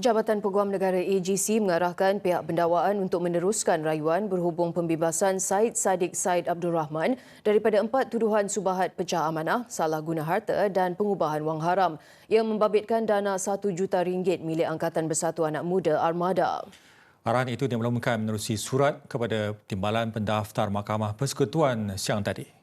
Jabatan Peguam Negara AGC mengarahkan pihak pendakwaan untuk meneruskan rayuan berhubung pembebasan Said Sadiq Said Abdul Rahman daripada empat tuduhan subahat pecah amanah, salah guna harta dan pengubahan wang haram yang membabitkan dana satu juta ringgit milik Angkatan Bersatu Anak Muda Armada. Arahan itu dimaklumkan menerusi surat kepada Timbalan Pendaftar Mahkamah Persekutuan siang tadi.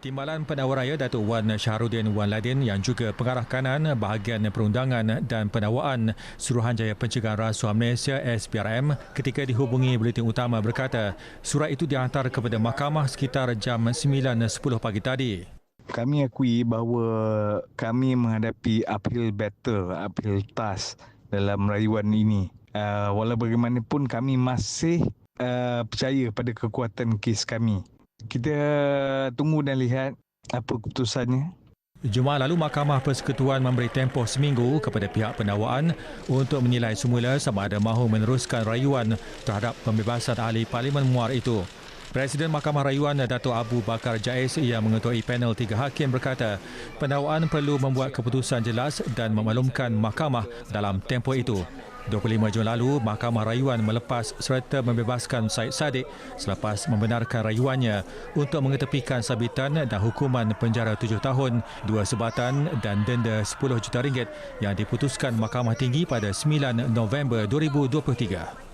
Timbalan Pendakwa Raya Datuk Wan Syahrudin Wan Ladin yang juga pengarah kanan bahagian perundangan dan pendakwaan Suruhanjaya Pencegahan Rasuah Malaysia SPRM ketika dihubungi Buletin Utama berkata surat itu dihantar kepada mahkamah sekitar jam 9.10 pagi tadi. Kami akui bahawa kami menghadapi uphill battle, uphill task dalam rayuan ini. Uh, walau bagaimanapun kami masih uh, percaya pada kekuatan kes kami kita tunggu dan lihat apa keputusannya. Jumaat lalu Mahkamah Persekutuan memberi tempoh seminggu kepada pihak pendakwaan untuk menilai semula sama ada mahu meneruskan rayuan terhadap pembebasan ahli Parlimen Muar itu. Presiden Mahkamah Rayuan Datuk Abu Bakar Jais yang mengetuai panel tiga hakim berkata pendakwaan perlu membuat keputusan jelas dan memaklumkan mahkamah dalam tempoh itu. 25 Jun lalu, Mahkamah Rayuan melepas serta membebaskan Said Sadiq selepas membenarkan rayuannya untuk mengetepikan sabitan dan hukuman penjara 7 tahun, dua sebatan dan denda 10 juta ringgit yang diputuskan Mahkamah Tinggi pada 9 November 2023.